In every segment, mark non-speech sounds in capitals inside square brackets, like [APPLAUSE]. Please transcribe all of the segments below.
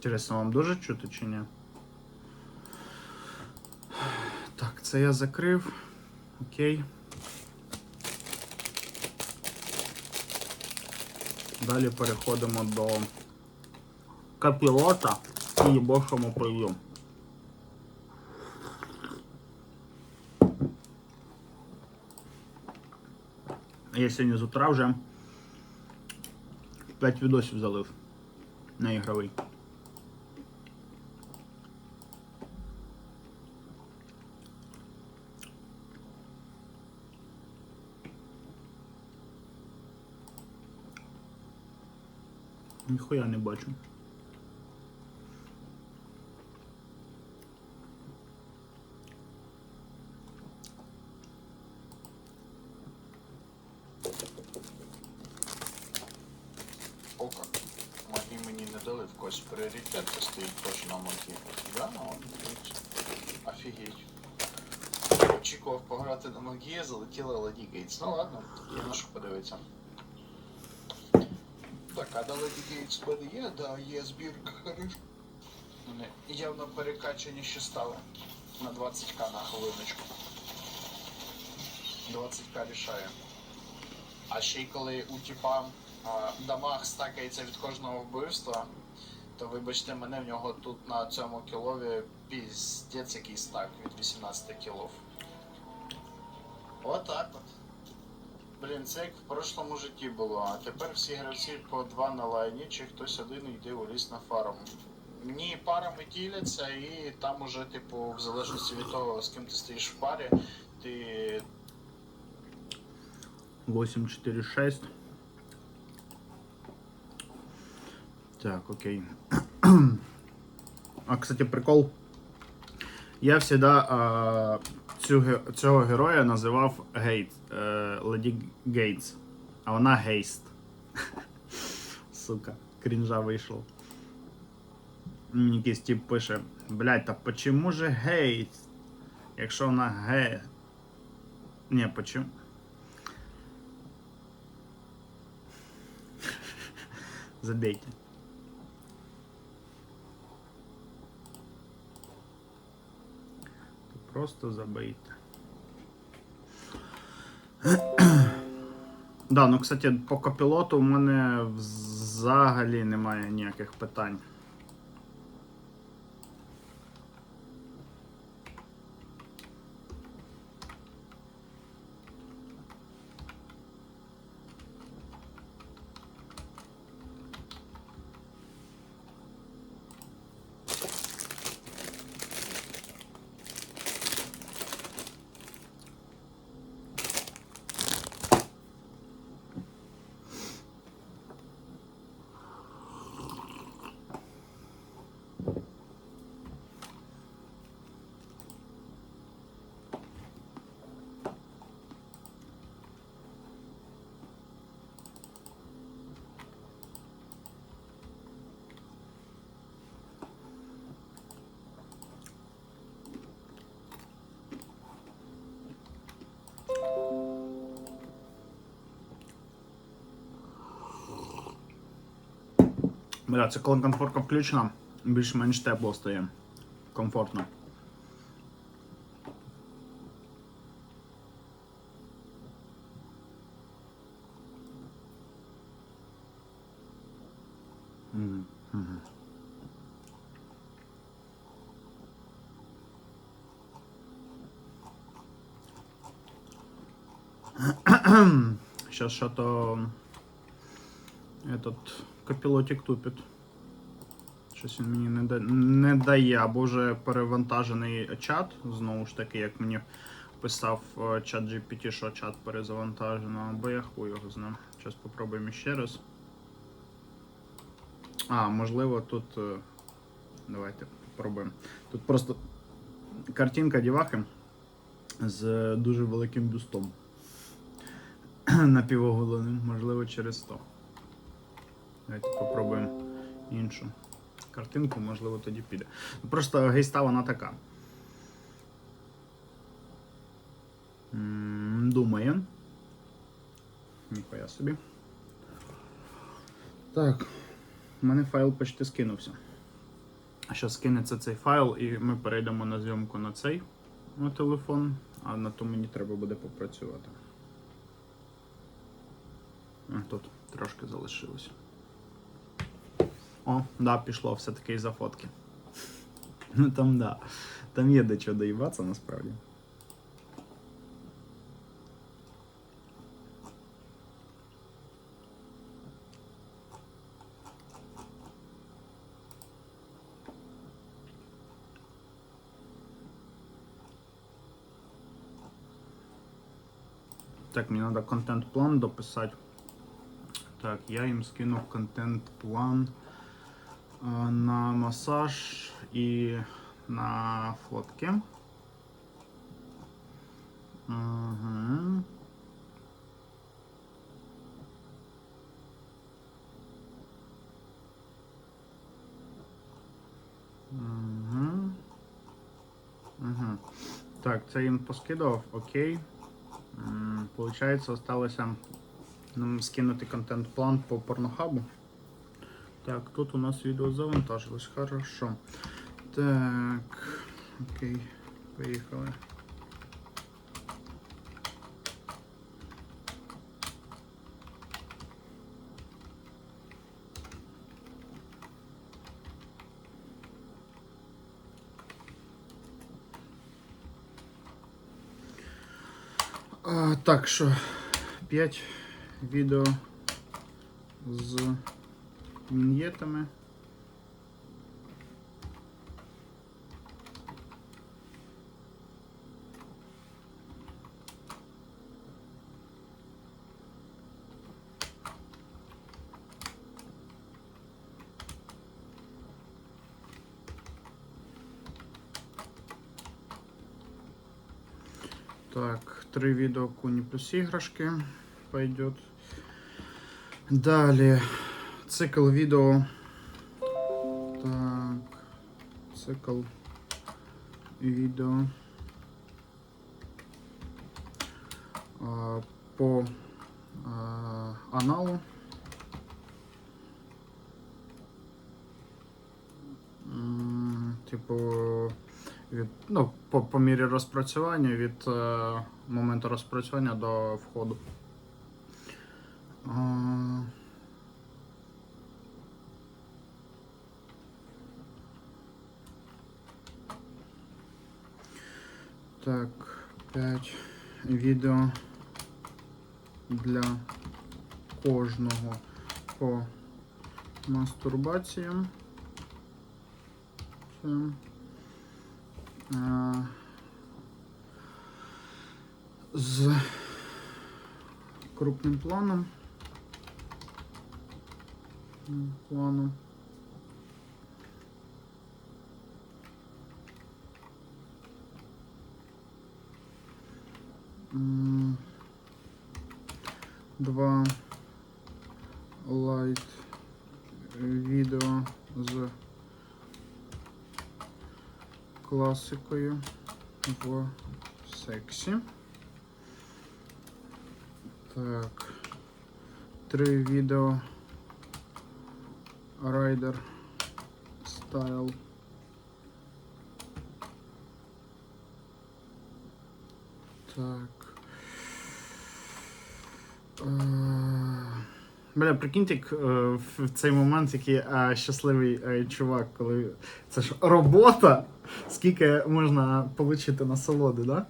Інтересно, вам дуже чути чи ні? Так, це я закрив. Окей. Далі переходимо до капілота і бошому прийом. Я сьогодні з утра вже 5 відосів залив на ігровий. Ніхуя не бачу. Ока. Магі мені не дали в когось пріоритет, стоїть точно магі. Да, ну. Офігеть. Очікував пограти на магі, залетіла Леді Гейтс. Ну ладно, є на подивитися. Так, а до Леді Гейтс в є, да, є збірка, хорошо. Вони явно перекачані ще стали. На 20к на хвилиночку. 20к рішає. А ще й коли у тіпа дамаг стакається від кожного вбивства, то вибачте мене, в нього тут на цьому кілові піздець який стак від 18 кілов. Отак от. Блін, це як в прошлому житті було, а тепер всі гравці по два на лайні, чи хтось один йде у ліс на фарм. Мені парами діляться, і там уже, типу, в залежності від того, з ким ти стоїш в парі, ти 846. Так, окей. [CLEARS THROAT] А, кстати, прикол. Я всегда цю, цього героя називав Гейт, е, Леді Гейтс. А вона Гейст. [LAUGHS] Сука, крінжа вийшло. Якийсь тип пише, блять, та почему же Гейт? Якщо вона Ге. Не, почему? [LAUGHS] Забейте. Просто забийте. Да, ну кстати, по копілоту у мене взагалі немає ніяких питань. Бля, це коли конфорка включена, більш-менш тепло стає. Комфортно. Сейчас что-то этот капілотик тупить. Щось він мені не, да... не дає, або вже перевантажений чат, знову ж таки, як мені писав е, чат GPT, що чат перезавантажено, або я хуй його знаю. Зараз спробуємо ще раз. А, можливо, тут. е, Давайте попробуємо. Тут просто картинка дівахи з дуже великим бюстом. [CLEARS THROAT] Напівоголеним, можливо, через 100. Давайте попробуємо іншу картинку, можливо, тоді піде. Просто гейста вона така. Думає. Ніхуя собі. Так. У мене файл почти скинувся. що скинеться цей файл, і ми перейдемо на зйомку на цей на телефон, а на то мені треба буде попрацювати. А, Тут трошки залишилося. О, да, пішло все-таки із-за фотки. Ну там да. Там є до чого доїбатися насправді. Так, мне надо контент-план дописать. Так, я им скину контент-план на массаж и на фотки. Угу. Угу. Угу. Так, це їм поскидав, окей. Получається, осталося нам скинути контент-план по порнохабу. Так, тут у нас відео завантажилось, хорошо. Так, окей, поїхали. А, так що 5 відео з віньєтами. Так, три видео куни плюс игрушки пойдет. Далее цикл видео. Так, цикл видео а, по аналу. Типу, від, ну, по, по мірі розпрацювання від е, моменту розпрацювання до входу. Так, 5 відео для кожного по мастурбаціям. Це. А, з крупним планом. Планом. Два лайт відео з класикою в сексі. Так. Три відео Rider Style. Так. Е, Бля, прикиньте, е, в цей момент, який е, щасливий е, чувак, коли це ж робота, скільки можна отримати насолоди, да?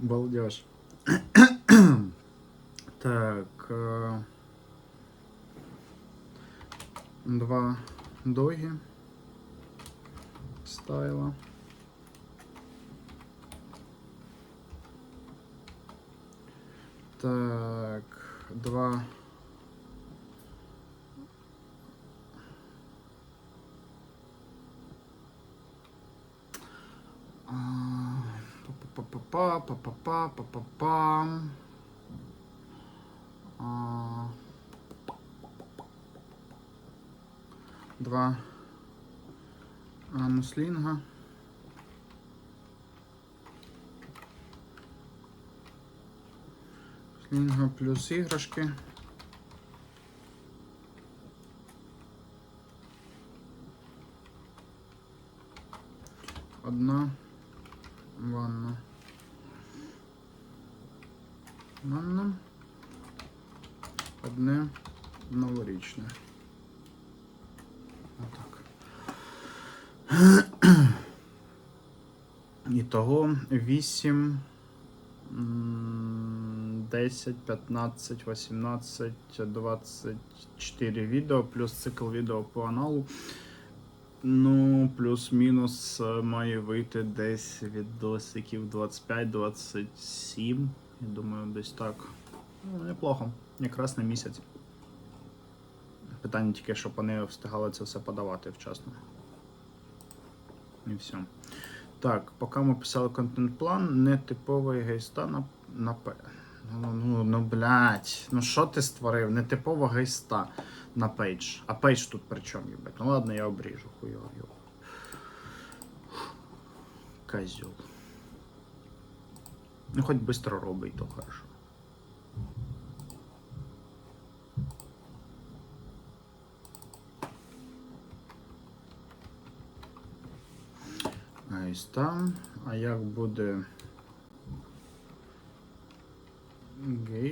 Балдеж. [CLEARS THROAT] так. Два доги. Стайла. Так, два. Па-па-па, па-па-па. А, Два ануслінга. Слінга плюс іграшки. одна ванна. Ванна. Одне новорічне. Отак. [CLEARS THROAT] Ітого 8, м, 10, 15, 18, 24 відео, плюс цикл відео по аналу. Ну, плюс-мінус е, має вийти десь від досиків 25-27. Я думаю, десь так. Ну, неплохо. Якраз на місяць. Питання тільки, щоб вони встигали це все подавати вчасно. І все. Так, поки ми писали контент-план, нетиповий гейста на, на П. Ну, ну, ну, блядь, ну що ти створив? Нетипова гейста на пейдж. А пейдж тут при чому, їбать? Ну ладно, я обріжу, хуйово. йо. Козьол. Ну, хоч быстро робить, то хорошо. Ось там. А як буде.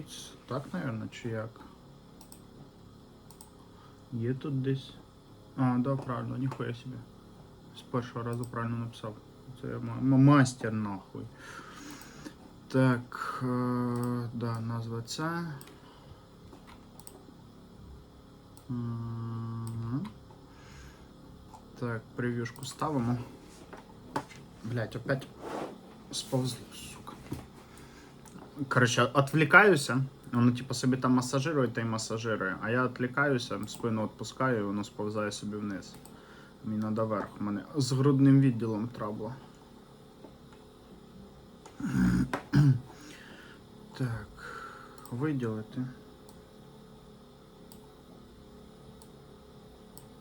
Гейтс? Так, наверное, чи як? Є тут десь. А, да, правильно, ніхуя собі. З першого разу правильно написав. Це я ма- ма- мастер нахуй. Так, е, да, назва ця. Так, прев'юшку ставимо. Блять, опять сповзло. Короче, отвлекаюся. Воно, типу, собі там масажирує та й масажирує. А я відвлікаюся, спину відпускаю, і воно сповзає собі вниз. Мені треба вверх. У мене з грудним відділом трабла. Так, виділити.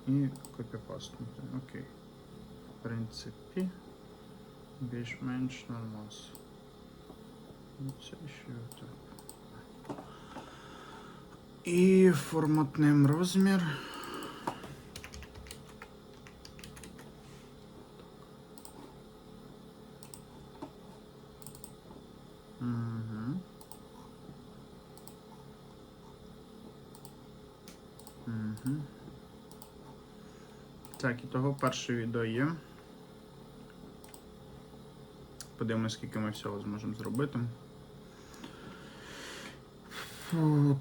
І копіпастнути. Окей. В принципі, більш-менш нормас. Це ще так. І форматним розмір. Так, і того перше відео є. Подивимось, скільки ми всього зможемо зробити.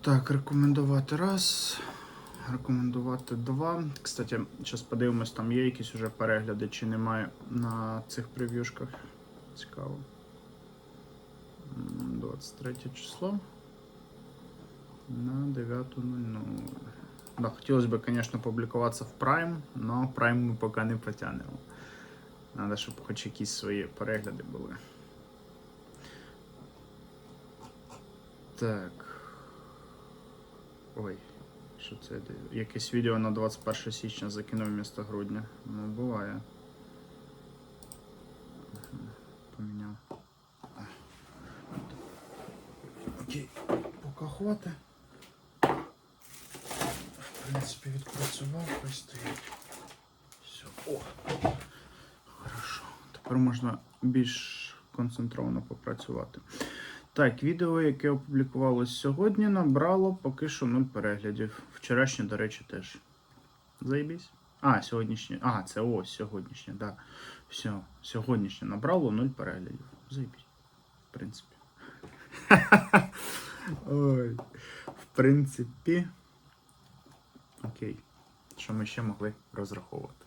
Так, рекомендувати раз. Рекомендувати два. Кстати, зараз подивимось, там є якісь уже перегляди, чи немає на цих прев'юшках. Цікаво. 23 число. На 9.00. Да, хотілося б, звісно, публікуватися в Prime, але Prime ми поки не потягнемо. Надо, щоб хоч якісь свої перегляди були. Так. Ой, що це? Якесь відео на 21 січня закинув вмісто грудня. Ну, буває. Поміняв. Окей, поки хватить. В принципі, відпрацював, хай стоїть. Все. О! Хорошо. Тепер можна більш концентровано попрацювати. Так, відео, яке опублікувалось сьогодні, набрало поки що 0 переглядів. Вчорашнє, до речі, теж. Заєбісь. А, сьогоднішнє. А, це ось сьогоднішнє, да. Все, сьогоднішнє набрало 0 переглядів. Заєбісь. В принципі. [LAUGHS] Ой. В принципі. Окей. Що ми ще могли розраховувати?